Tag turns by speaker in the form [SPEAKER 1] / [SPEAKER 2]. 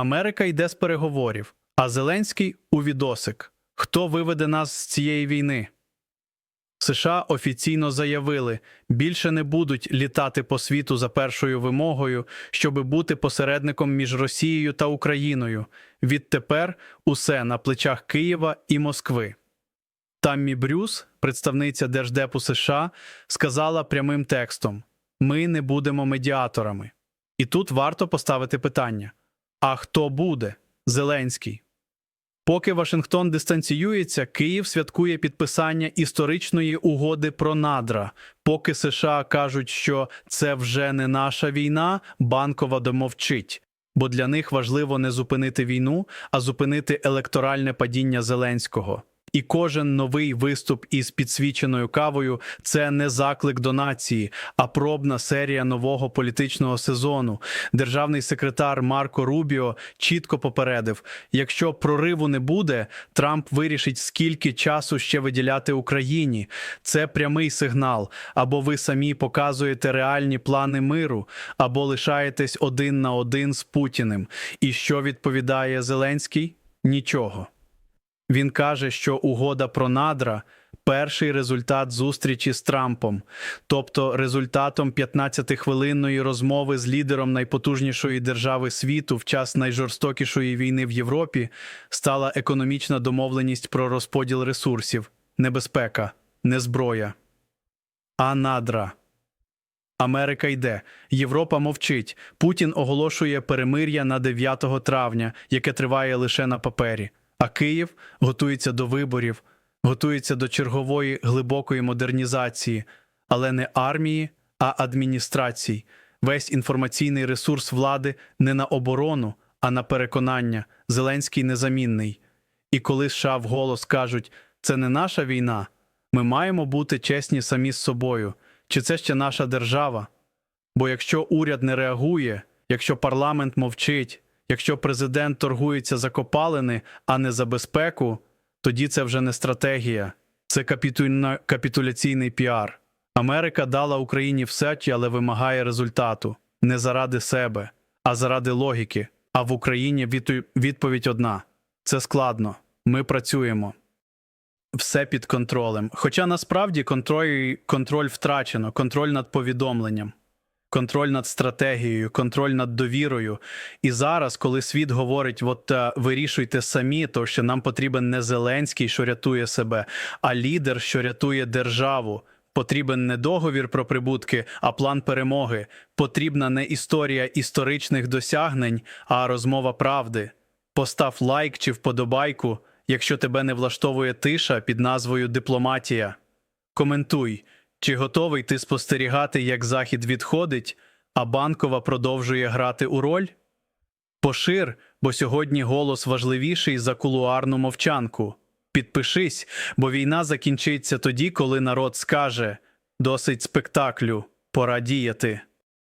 [SPEAKER 1] Америка йде з переговорів, а Зеленський у відосик. Хто виведе нас з цієї війни? США офіційно заявили, більше не будуть літати по світу за першою вимогою, щоби бути посередником між Росією та Україною. Відтепер усе на плечах Києва і Москви. Таммі Брюс, представниця Держдепу США, сказала прямим текстом: Ми не будемо медіаторами. І тут варто поставити питання: а хто буде? Зеленський. Поки Вашингтон дистанціюється, Київ святкує підписання історичної угоди про надра. Поки США кажуть, що це вже не наша війна, банкова домовчить. Бо для них важливо не зупинити війну, а зупинити електоральне падіння Зеленського. І кожен новий виступ із підсвіченою кавою це не заклик до нації, а пробна серія нового політичного сезону. Державний секретар Марко Рубіо чітко попередив: якщо прориву не буде, Трамп вирішить, скільки часу ще виділяти Україні. Це прямий сигнал. Або ви самі показуєте реальні плани миру, або лишаєтесь один на один з Путіним. І що відповідає Зеленський? Нічого. Він каже, що угода про надра перший результат зустрічі з Трампом, тобто результатом 15-хвилинної розмови з лідером найпотужнішої держави світу в час найжорстокішої війни в Європі стала економічна домовленість про розподіл ресурсів, небезпека, не зброя, а надра. Америка йде, Європа мовчить. Путін оголошує перемир'я на 9 травня, яке триває лише на папері. А Київ готується до виборів, готується до чергової глибокої модернізації, але не армії, а адміністрацій. Весь інформаційний ресурс влади не на оборону, а на переконання. Зеленський незамінний. І коли США вголос кажуть, це не наша війна, ми маємо бути чесні самі з собою. Чи це ще наша держава? Бо якщо уряд не реагує, якщо парламент мовчить, якщо президент торгується за копалини, а не за безпеку, тоді це вже не стратегія, це капітульна... капітуляційний піар. Америка дала Україні все, але вимагає результату не заради себе, а заради логіки. А в Україні відповідь одна: це складно. Ми працюємо. Все під контролем. Хоча насправді контроль, контроль втрачено, контроль над повідомленням, контроль над стратегією, контроль над довірою. І зараз, коли світ говорить, от е, вирішуйте самі, то що нам потрібен не Зеленський, що рятує себе, а лідер, що рятує державу. Потрібен не договір про прибутки, а план перемоги. Потрібна не історія історичних досягнень, а розмова правди. Постав лайк чи вподобайку, якщо тебе не влаштовує тиша під назвою Дипломатія. Коментуй, чи готовий ти спостерігати, як Захід відходить, а банкова продовжує грати у роль? Пошир, бо сьогодні голос важливіший за кулуарну мовчанку. Підпишись, бо війна закінчиться тоді, коли народ скаже: досить спектаклю, пора діяти.